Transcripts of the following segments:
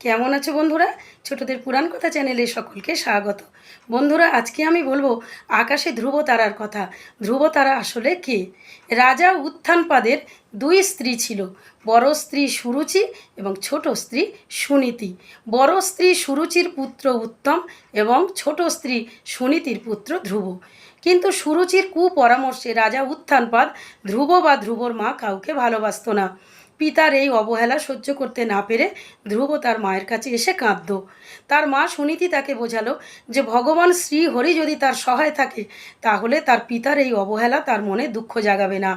কেমন আছো বন্ধুরা? ছোটদের পুরাণ কথা চ্যানেলে সকলকে স্বাগত। বন্ধুরা, আজকে আমি বলব আকাশে ধ্রুব তারার কথা। ধ্রুব তারা আসলে কে? রাজা উত্থানপাদের দুই স্ত্রী ছিল। বড় স্ত্রী সুরুচি এবং ছোট স্ত্রী সুনীতি। বড় স্ত্রী সুরুচির পুত্র উত্তম এবং ছোট স্ত্রী সুনীতির পুত্র ধ্রুব। কিন্তু সুরুচির কুপরামর্শে রাজা উত্থানপাদ ধ্রুব বা ধ্রুবর মা কাউকে ভালোবাসতো না। পিতার এই অবহেলা সহ্য করতে না পেরে ধ্রুব তার মায়ের কাছে এসে কাঁদত তার মা সুনীতি তাকে বোঝালো যে, ভগবান শ্রী হরি যদি তার সহায় থাকে, তাহলে তার পিতার এই অবহেলা তার মনে দুঃখ জাগাবে না।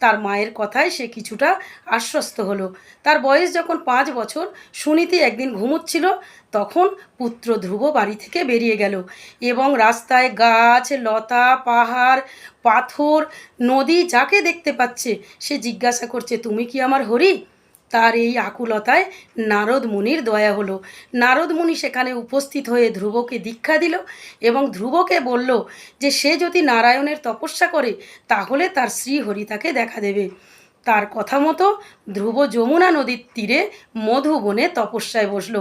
তার মায়ের কথায় সে কিছুটা আশ্বস্ত হলো। তার বয়স যখন পাঁচ বছর, সুনীতি একদিন ঘুমোচ্ছিল, তখন পুত্র ধ্রুব বাড়ি থেকে বেরিয়ে গেল এবং রাস্তায় গাছ, লতা, পাহাড়, পাথর, নদী যাকে দেখতে পাচ্ছে, সে জিজ্ঞাসা করছে, তুমি কি আমার হরি? তার এই আকুলতায় নারদ মুনির দয়া হলো। নারদ মুনি সেখানে উপস্থিত হয়ে ধ্রুবকে দীক্ষা দিল এবং ধ্রুবকে বলল যে, সে যদি নারায়ণের তপস্যা করে, তাহলে তার শ্রীহরি তাকে দেখা দেবে। তার কথা মতো ধ্রুব যমুনা নদীর তীরে মধুবনে তপস্যায় বসল।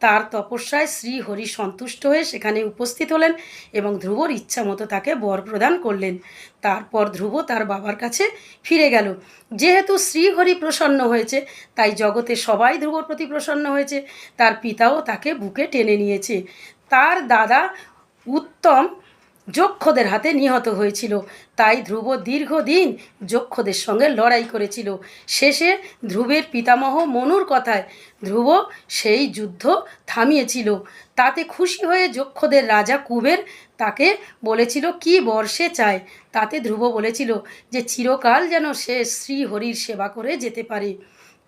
তার তপস্যায় শ্রী হরি সন্তুষ্ট হয়ে সেখানে উপস্থিত হলেন এবং ধ্রুবর ইচ্ছা মতো তাকে বর প্রদান করলেন। তারপর ধ্রুব তার বাবার কাছে ফিরে গেল। যেহেতু শ্রীহরি প্রসন্ন হয়েছে, তাই জগতে সবাই ধ্রুবর প্রতি প্রসন্ন হয়েছে। তার পিতাও তাকে বুকে টেনে নিয়েছে। তার দাদা উত্তম যক্ষদের হাতে নিহত হয়েছিল। তাই ধ্রুব দীর্ঘদিন যক্ষদের সঙ্গে লড়াই করেছিল। শেষে ধ্রুবের পিতামহ মনুর কথায় ধ্রুব সেই যুদ্ধ থামিয়েছিল। তাতে খুশি হয়ে যক্ষদের রাজা কুবের তাকে বলেছিল, কি বর্ষে চায়? তাতে ধ্রুব বলেছিল যে, চিরকাল যেন সে শ্রীহরির সেবা করে যেতে পারে।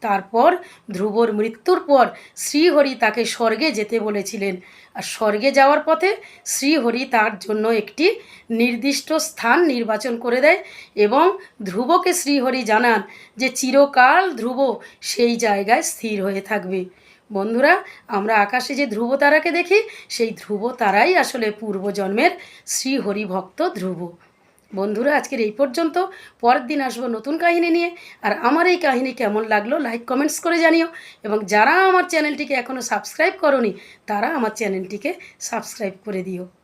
তারপর ধ্রুবর মৃত্যুর পর শ্রীহরি তাকে স্বর্গে যেতে বলেছিলেন। আর স্বর্গে যাওয়ার পথে শ্রীহরি তার জন্য একটি নির্দিষ্ট স্থান নির্বাচন করে দেয় এবং ধ্রুবকে শ্রীহরি জানান যে, চিরকাল ধ্রুব সেই জায়গায় স্থির হয়ে থাকবে। বন্ধুরা, আমরা আকাশে যে ধ্রুব তারাকে দেখি, সেই ধ্রুব তারাই আসলে পূর্বজন্মের শ্রীহরি ভক্ত ধ্রুব। বন্ধুরা, আজকের এই পর্যন্ত। পরের দিন আসব নতুন কাহিনী নিয়ে। আর আমার এই কাহিনী কেমন লাগল লাইক কমেন্টস করে জানিও। এবং যারা আমার চ্যানেলটিকে এখনও সাবস্ক্রাইব করনি, তারা আমার চ্যানেলটিকে সাবস্ক্রাইব করে দিও।